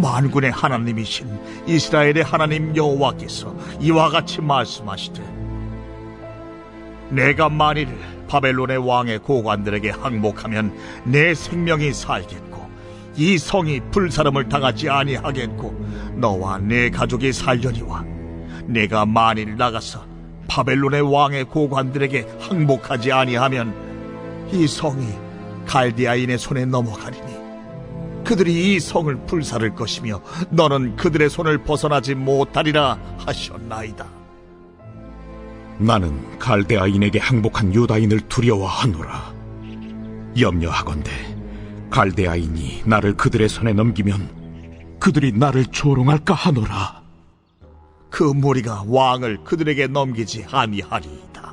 만군의 하나님이신 이스라엘의 하나님 여호와께서 이와 같이 말씀하시되 내가 만일 바벨론의 왕의 고관들에게 항복하면 내 생명이 살겠고 이 성이 불사름을 당하지 아니하겠고 너와 내 가족이 살려니와 내가 만일 나가서 바벨론의 왕의 고관들에게 항복하지 아니하면 이 성이 갈디아인의 손에 넘어가리니 그들이 이 성을 불사를 것이며 너는 그들의 손을 벗어나지 못하리라 하셨나이다. 나는 갈대아인에게 항복한 유다인을 두려워하노라. 염려하건대 갈대아인이 나를 그들의 손에 넘기면 그들이 나를 조롱할까 하노라. 그 무리가 왕을 그들에게 넘기지 아니하리이다.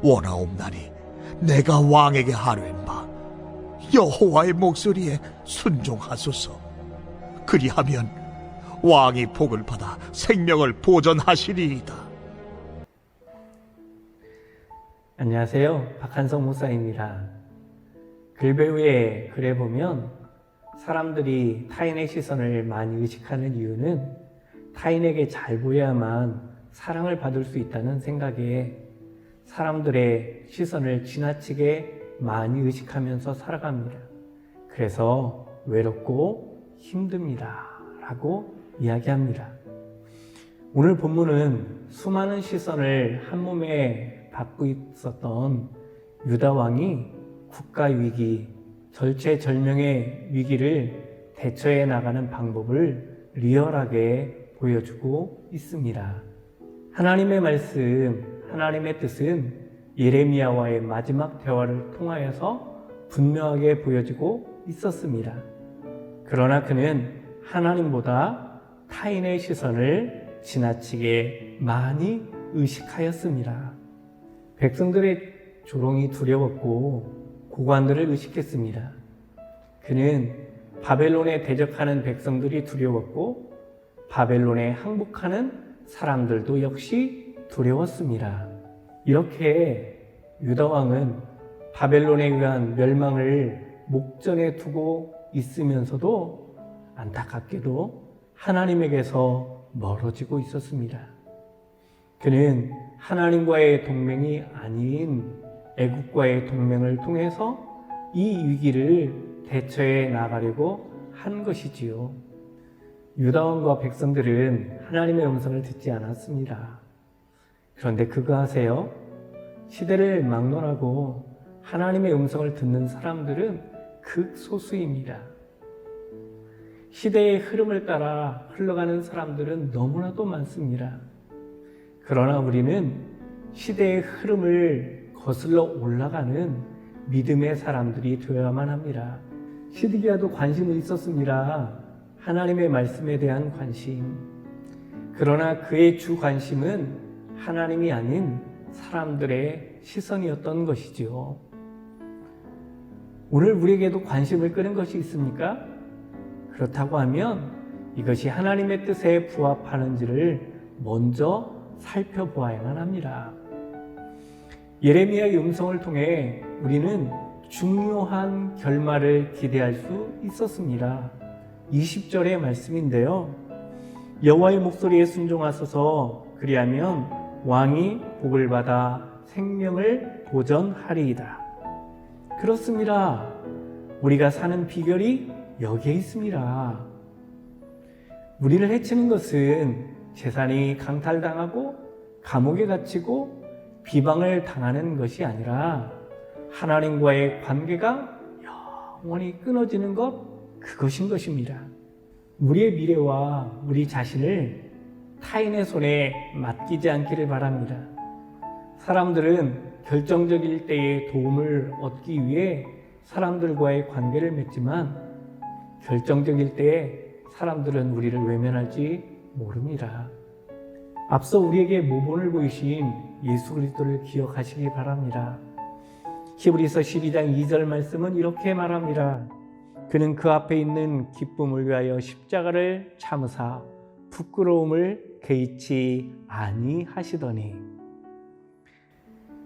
원하옵나니 내가 왕에게 하려는 바 여호와의 목소리에 순종하소서. 그리하면 왕이 복을 받아 생명을 보전하시리이다. 안녕하세요. 박한성 목사입니다. 글배우의 글에 보면 사람들이 타인의 시선을 많이 의식하는 이유는 타인에게 잘 보여야만 사랑을 받을 수 있다는 생각에 사람들의 시선을 지나치게 많이 의식하면서 살아갑니다. 그래서 외롭고 힘듭니다. 라고 이야기합니다. 오늘 본문은 수많은 시선을 한 몸에 받고 있었던 유다 왕이 국가 위기, 절체절명의 위기를 대처해 나가는 방법을 리얼하게 보여주고 있습니다. 하나님의 말씀, 하나님의 뜻은 예레미야와의 마지막 대화를 통하여서 분명하게 보여지고 있었습니다. 그러나 그는 하나님보다 타인의 시선을 지나치게 많이 의식하였습니다. 백성들의 조롱이 두려웠고 고관들을 의식했습니다. 그는 바벨론에 대적하는 백성들이 두려웠고 바벨론에 항복하는 사람들도 역시 두려웠습니다. 이렇게 유다 왕은 바벨론에 의한 멸망을 목전에 두고 있으면서도 안타깝게도 하나님에게서 멀어지고 있었습니다. 그는 하나님과의 동맹이 아닌 애국과의 동맹을 통해서 이 위기를 대처해 나가려고 한 것이지요. 유다왕과 백성들은 하나님의 음성을 듣지 않았습니다. 그런데 그거 아세요? 시대를 막론하고 하나님의 음성을 듣는 사람들은 극소수입니다. 시대의 흐름을 따라 흘러가는 사람들은 너무나도 많습니다. 그러나 우리는 시대의 흐름을 거슬러 올라가는 믿음의 사람들이 되어야만 합니다. 시드기야도 관심은 있었습니다. 하나님의 말씀에 대한 관심. 그러나 그의 주 관심은 하나님이 아닌 사람들의 시선이었던 것이지요. 오늘 우리에게도 관심을 끄는 것이 있습니까? 그렇다고 하면 이것이 하나님의 뜻에 부합하는지를 먼저 살펴보아야만 합니다. 예레미야의 음성을 통해 우리는 중요한 결말을 기대할 수 있었습니다. 20절의 말씀인데요. 여호와의 목소리에 순종하소서 그리하면 왕이 복을 받아 생명을 보전하리이다. 그렇습니다. 우리가 사는 비결이 여기에 있습니다. 우리를 해치는 것은 재산이 강탈당하고 감옥에 갇히고 비방을 당하는 것이 아니라 하나님과의 관계가 영원히 끊어지는 것, 그것인 것입니다. 우리의 미래와 우리 자신을 타인의 손에 맡기지 않기를 바랍니다. 사람들은 결정적일 때에 도움을 얻기 위해 사람들과의 관계를 맺지만 결정적일 때에 사람들은 우리를 외면할지 모릅니다. 앞서 우리에게 모본을 보이신 예수 그리스도를 기억하시기 바랍니다. 히브리서 12장 2절 말씀은 이렇게 말합니다. 그는 그 앞에 있는 기쁨을 위하여 십자가를 참으사 부끄러움을 개의치 아니하시더니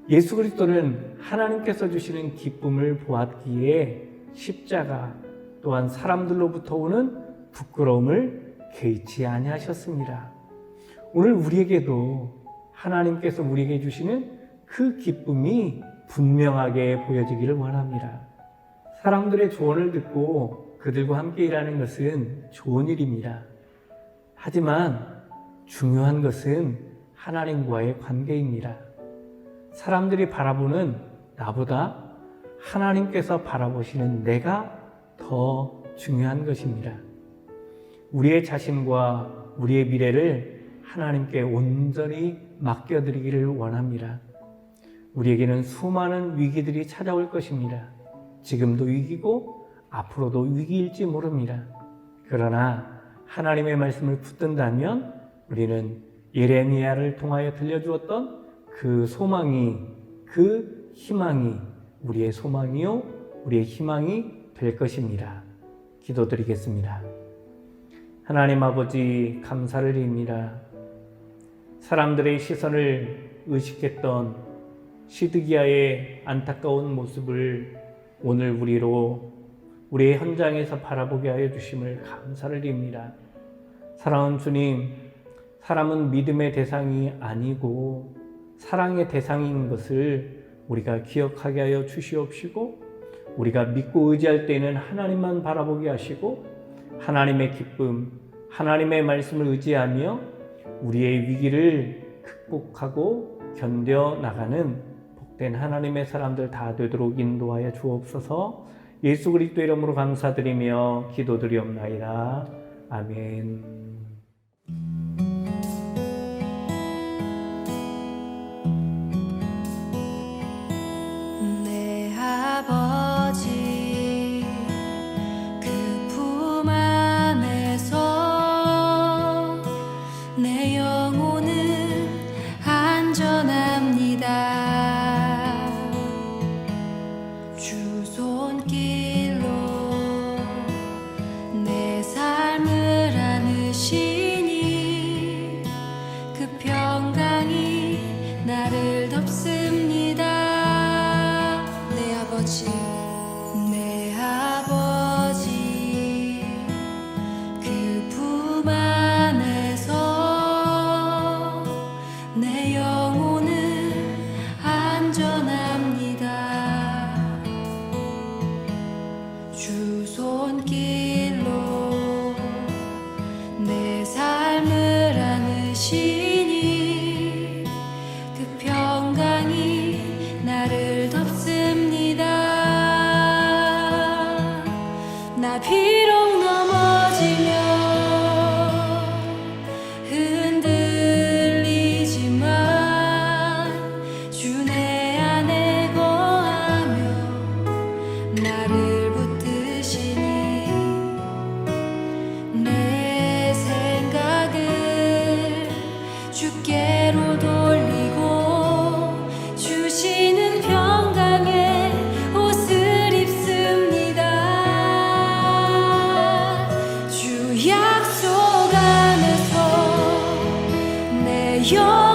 예수 그리스도는 하나님께서 주시는 기쁨을 보았기에 십자가 또한 사람들로부터 오는 부끄러움을 개의치 아니하셨습니다. 오늘 우리에게도 하나님께서 우리에게 주시는 그 기쁨이 분명하게 보여지기를 원합니다. 사람들의 조언을 듣고 그들과 함께 일하는 것은 좋은 일입니다. 하지만 중요한 것은 하나님과의 관계입니다. 사람들이 바라보는 나보다 하나님께서 바라보시는 내가 더 중요한 것입니다. 우리의 자신과 우리의 미래를 하나님께 온전히 맡겨드리기를 원합니다. 우리에게는 수많은 위기들이 찾아올 것입니다. 지금도 위기고 앞으로도 위기일지 모릅니다. 그러나 하나님의 말씀을 붙든다면 우리는 예레미야를 통하여 들려주었던 그 소망이 그 희망이 우리의 소망이요 우리의 희망이 될 것입니다. 기도드리겠습니다. 하나님 아버지 감사를 드립니다. 사람들의 시선을 의식했던 시드기야의 안타까운 모습을 오늘 우리로 우리의 현장에서 바라보게 하여 주심을 감사를 드립니다. 사랑하는 주님, 사람은 믿음의 대상이 아니고 사랑의 대상인 것을 우리가 기억하게 하여 주시옵시고 우리가 믿고 의지할 때에는 하나님만 바라보게 하시고 하나님의 기쁨, 하나님의 말씀을 의지하며 우리의 위기를 극복하고 견뎌 나가는 복된 하나님의 사람들 다 되도록 인도하여 주옵소서. 예수 그리스도 이름으로 감사드리며 기도드리옵나이다. 아멘. 덮습니다. 내 아버지 나 내